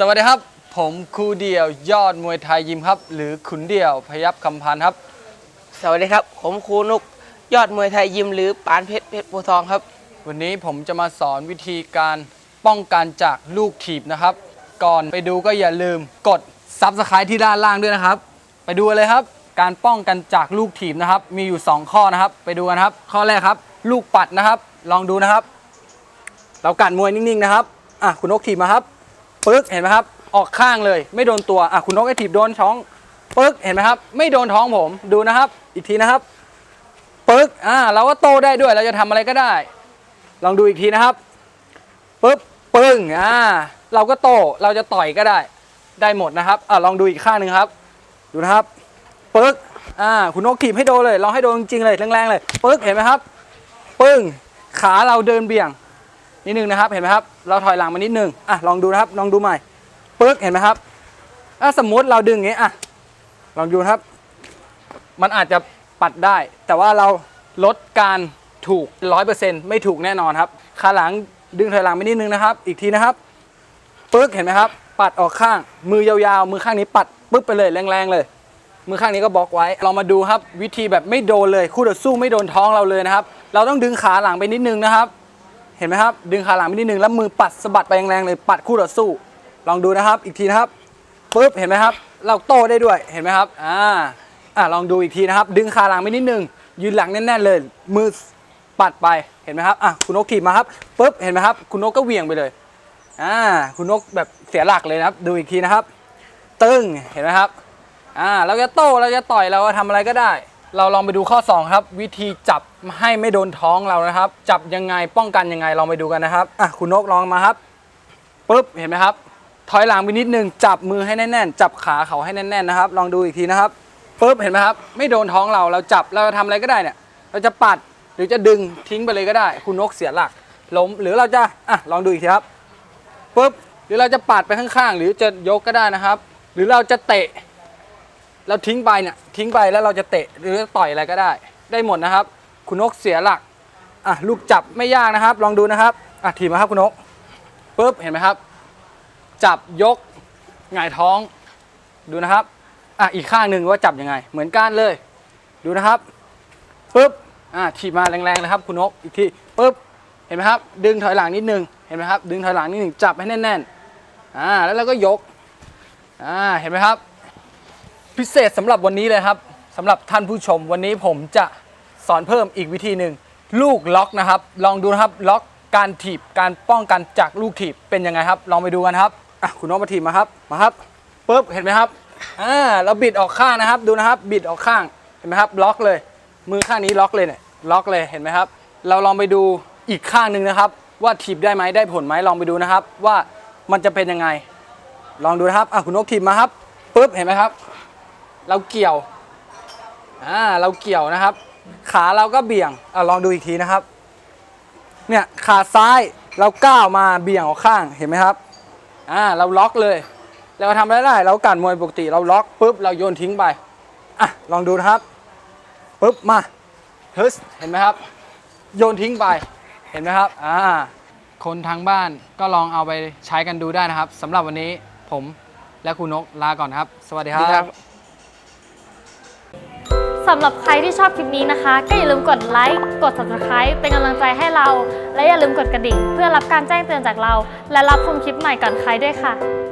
สวัสดีครับ ผมครูเดี่ยวยอดมวยไทยยิมครับ หรือขุนเดี่ยวพยับคำพันธ์ครับ สวัสดีครับ ผมครูนุกยอดมวยไทยยิมหรือปานเพชรเพชรโพธิ์ทองครับ วันนี้ผมจะมาสอนวิธีการป้องกันจากลูกถีบนะครับ ก่อนไปดูก็อย่าลืมกดซับสไครต์ที่ด้านล่างด้วยนะครับ ไปดูกันเลยครับ การป้องกันจากลูกถีบนะครับ มีอยู่ 2 ข้อนะครับ ไปดูกันครับ ข้อแรกครับ ลูกปัดนะครับ ลองดูนะครับ เรากัดมวยนิ่งๆนะครับอะคุณนกถีบมาครับ ปึ๊กเห็นไหมครับ ออกข้างเลย ไม่โดนตัวอะคุณนกไอ้ถีบโดนท้องปึ๊กเห็นไหมครับ ไม่โดนท้องผมดูนะครับ อีกทีนะครับปึ๊กอ่าเราก็โตได้ด้วยเราจะทำอะไรก็ได้ ลองดูอีกทีนะครับปึ๊บปึ้งอ่าเราก็โตเราจะต่อยก็ได้ได้หมดนะครับอ่าลองดูอีกข้างหนึ่งครับ ดูนะครับปึ๊กอ่าคุณนกถีบให้โดนเลยลองให้โดนจริงๆเลยแรงๆเลยปึ๊กเห็นไหมครับ ปึ้งขาเราเดินเบี่ยง นิดนึงนะครับ เห็นไหมครับ เราถอยหลังมานิดนึงอะลองดูนะครับ ลองดูใหม่ ปึ๊ก เห็นไหมครับถ้าสมมติเราดึงอย่างงี้อะ ลองดูนะครับ มันอาจจะปัดได้ แต่ว่าเราลดการถูก 100%ไม่ถูกแน่นอนครับ ขาหลังดึงถอยหลังไปนิดนึงนะครับ อีกทีนะครับ ปึ๊ก เห็นไหมครับ ปัดออกข้าง มือยาวๆ มือข้างนี้ปัดปึ๊บไปเลยแรงๆเลย มือข้างนี้ก็บล็อกไว้ เรามาดูครับ วิธีแบบไม่โดนเลย คู่ต่อสู้ไม่โดนท้องเราเลยนะครับ เราต้องดึงขาหลังไปนิดนึงนะครับ เห็นไหมครับ ดึงขาหลังไปนิดนึงแล้วมือปัดสะบัดไปแรงๆเลยปัดคู่ต่อสู้ ลองดูนะครับ อีกทีนะครับปึ๊บเห็นไหมครับ เราโต้ได้ด้วยเห็นไหมครับอ่าอะลองดูอีกทีนะครับ ดึงขาหลังไปนิดนึงยืนหลังแน่นๆเลย มือปัดไปเห็นไหมครับอะคุณนกถีบมาครับปุ๊บเห็นไหมครับ คุณนกก็เหวี่ยงไปเลยอ่าคุณนกแบบเสียหลักเลยนะครับ ดูอีกทีนะครับ ตึงเห็นไหมครับอ่าเราจะโต้เราจะต่อยเราจะทำอะไรก็ได้ เราลองไปดูข้อ 2 ครับ วิธีจับให้ไม่โดนท้องเรานะครับ จับยังไงป้องกันยังไงลองไปดูกันนะครับอะคุณนกลองมาครับปุ๊บเห็นไหมครับ ถอยหลังไปนิดนึงจับมือให้แน่นๆ จับขาเขาให้แน่นๆนะครับ ลองดูอีกทีนะครับปุ๊บเห็นไหมครับ ไม่โดนท้องเราเราจับเราจะทำอะไรก็ได้เนี่ย เราจะปัดหรือจะดึงทิ้งไปเลยก็ได้ คุณนกเสียหลักล้มหรือเราจะอะลองดูอีกทีครับปุ๊บหรือเราจะปัดไปข้างๆ หรือจะยกก็ได้นะครับ หรือเราจะเตะ เราทิ้งไปเนี่ยทิ้งไปแล้วเราจะเตะหรือต่อยอะไรก็ได้ ได้หมดนะครับ คุณนกเสียหลักอะลูกจับไม่ยากนะครับ ลองดูนะครับอะถีบมาครับคุณนกปุ๊บเห็นไหมครับ จับยกหงายท้องดูนะครับอะอีกข้างหนึ่งว่าจับยังไง เหมือนกันเลย ดูนะครับปุ๊บอะถีบมาแรงๆเลยครับ คุณนกอีกทีปุ๊บเห็นไหมครับ ดึงถอยหลังนิดนึงเห็นไหมครับ ดึงถอยหลังนิดนึงจับให้แน่นๆอ่าแล้วเราก็ยกอ่าเห็นไหมครับ พิเศษสำหรับวันนี้เลยครับสำหรับท่านผู้ชมวันนี้ผมจะสอนเพิ่มอีกวิธีหนึ่งลูกล็อกนะครับ ลองดูนะครับล็อกการถีบการป้องกันจากลูกถีบเป็นยังไงครับ ลองไปดูกันครับอะคุณน้องมาถีบมาครับมาครับปุ๊บเห็นไหมครับอ่าเราบิดออกข้างนะครับดูนะครับ บิดออกข้างเห็นไหมครับ ล็อกเลย มือข้างนี้ล็อกเลยเนี่ยล็อกเลยเห็นไหมครับ เราลองไปดูอีกข้างหนึ่งนะครับ ว่าถีบได้ไหมได้ผลไหมลองไปดูนะครับ ว่ามันจะเป็นยังไง ลองดูนะครับอะคุณนกถีบมาครับปุ๊บเห็นไหมครับ เราเกี่ยวอ่าเราเกี่ยวนะครับ ขาเราก็เบี่ยงอะลองดูอีกทีนะครับ เนี่ยขาซ้ายเราก้าวมาเบี่ยงออกข้างเห็นไหมครับอ่าเราล็อกเลย เราทำอะไรได้เรากัดมวยปกติเราล็อกปุ๊บเราโยนทิ้งไปอะลองดูนะครับปุ๊บมาฮึสเห็นไหมครับ โยนทิ้งไปเห็นไหมครับอ่าคนทางบ้านก็ลองเอาไปใช้กันดูได้นะครับสำหรับวันนี้ผมและคุณนกลาก่อนครับ สวัสดีครับ สำหรับใครที่ชอบคลิปนี้นะคะ ก็อย่าลืมกดไลค์กด subscribe เป็นกำลังใจให้เรา และอย่าลืมกดกระดิ่ง เพื่อรับการแจ้งเตือนจากเรา และรับชมคลิปใหม่ก่อนใครด้วยค่ะ